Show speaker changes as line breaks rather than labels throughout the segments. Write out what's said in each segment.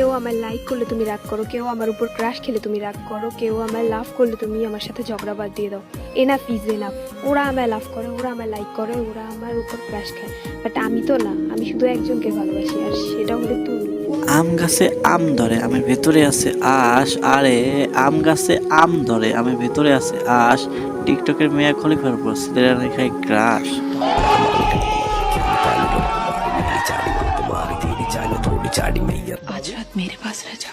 কেউ আমার লাইক করলে তুমি রাগ করো, কেউ আমার উপর ক্রাশ খেলে তুমি রাগ করো, কেউ আমার লাভ করলে তুমি আমার সাথে ঝগড়া বাদ দিয়ে দাও। এনাফ ইজ এনাফ ওরা আমায় লাভ করে, ওরা আমায় লাইক করে, ওরা আমার উপর ক্রাশ খায়। বাট আমি তো না, আমি শুধু একজনকে ভালোবাসি আর সেটা হলে তুমি।
আম গাছে আম ধরে, আমার ভেতরে আছে আশ, আরে, আম গাছে আম ধরে, আমার ভেতরে আছে আশ। টিকটকের মেয়া খলিফার উপর ছেলেরা খায় গ্রাস
आज रात मेरे पास रह जा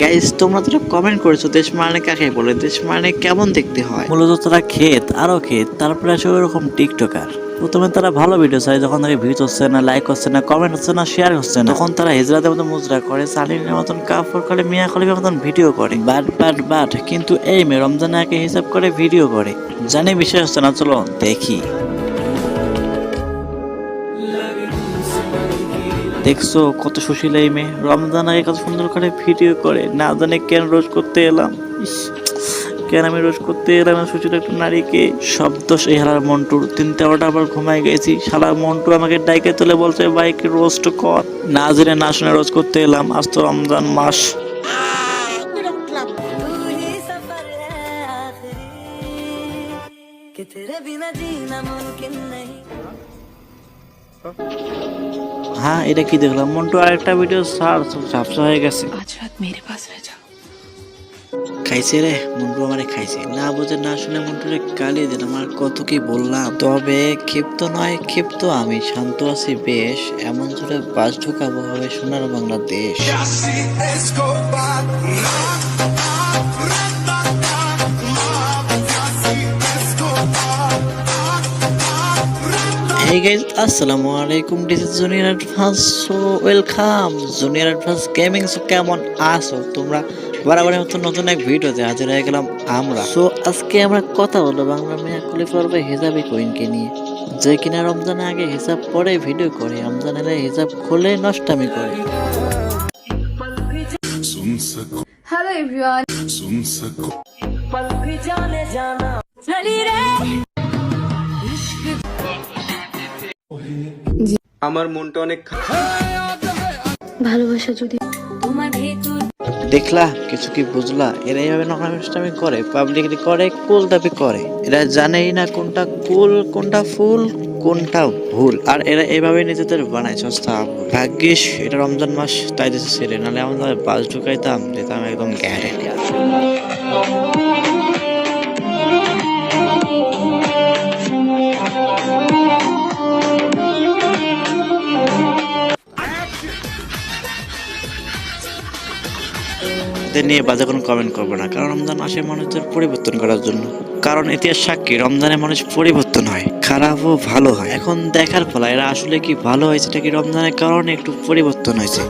গাইস তোমরা তো কমেন্ট করেছো দেশ মানে কাকে বলে দেশ মানে কেমন দেখতে হয় মূলত তারা ক্ষেত আরো ক্ষেত তারপরে আসে ওরকম টিকটকার প্রথমে তারা ভালো ভিডিও চায় যখন তাকে ভিউজ হচ্ছে না লাইক হচ্ছে না কমেন্ট হচ্ছে না শেয়ার হচ্ছে না তখন তারা হেজরাতের মতো মুজরা করে সালিনের মতন কাপড় করে মিয়া খলিফের মতন ভিডিও করে বাট বাট বাট কিন্তু এই মেয়ে রমজানে আগে হিসাব করে ভিডিও করে জানি বিশ্বাস হচ্ছে না চলো দেখি দেখছো কত সুশীল এই মেয়ে রমজান আগে কত সুন্দর করে ভিডিও করে না জানে কেন রোজ করতে এলাম ইস, কেন আমি রোজ করতে এলাম এই সুশীল একটা নারীকে সব দোষ এই হালার মন্টুর তিনটা ওটা আবার ঘুমাই গেছি শালা মন্টু আমাকে ডাইকে তুলে বলছে বাইক রোস্ট কর না জেনে না শুনে রোজ করতে এলাম আজ তো রমজান মাস
तू ही सफर है आखिरी कि तेरे बिना जीना मुमकिन नहीं
হ্যাঁ এটা কি দেখলাম? মন্টু আরেকটা ভিডিও সার ঝাপসা হয়ে গেছে।
আজ রাত মেরে পাশ রে যাও
খাইছে রে মন্টু আমারে খাইছে। না বুঝে না শুনে মন্টুরে গালি দিলাম আমার কত কি বললাম। তবে ক্ষিপ্ত নয় ক্ষিপ্ত আমি শান্ত আছি বেশ। এমন জোরে বাস ঢুকাবো হবে সোনার বাংলাদেশ। হ্যাঁ গাইজ আসসালামু আলাইকুম this is junior advance so welcome junior advance gaming so কেমন আসো তোমরা বারাবারের মতন নতুন এক ভিডিওতে হাজির হয়ে গেলাম আমরা। সো আজকে আমরা কথা বলব বাংলা মেয়া খলিফারবে হিজাবি কোইনকে নিয়ে। যে কিনা রমজানের আগে হিসাব পরে ভিডিও করে রমজান হিসাব খুলে নষ্টামি করে।
হ্যালো এভরিওয়ান
আমার মনটা অনেক খারাপ
ভালোবাসা যদি
দেখলা কিছু কি বুঝলা? এরা এইভাবে নষ্টামি করে পাবলিকলি করে কুল দাবি করে। এরা জানেই না কোনটা কুল কোনটা ফুল কোনটা ভুল। আর এরা এইভাবে নিজেদের বানায় সস্তা ভাগ্যিস এটা রমজান মাস তাই দেশে ছেড়ে নাহলে আমাদের বাস ঢুকাইতাম যেতাম একদম গ্যারেন্টি। এদের নিয়ে বাজে কোনো কমেন্ট করব না। কারণ রমজান আসে মানুষদের পরিবর্তন করার জন্য। কারণ ইতিহাস সাক্ষী, রমজানে মানুষ পরিবর্তন হয়, খারাপ ও ভালো হয়। এখন দেখার ফলে এরা আসলে কি ভালো হয়েছে এটা কি রমজানের কারণে একটু পরিবর্তন হয়েছে?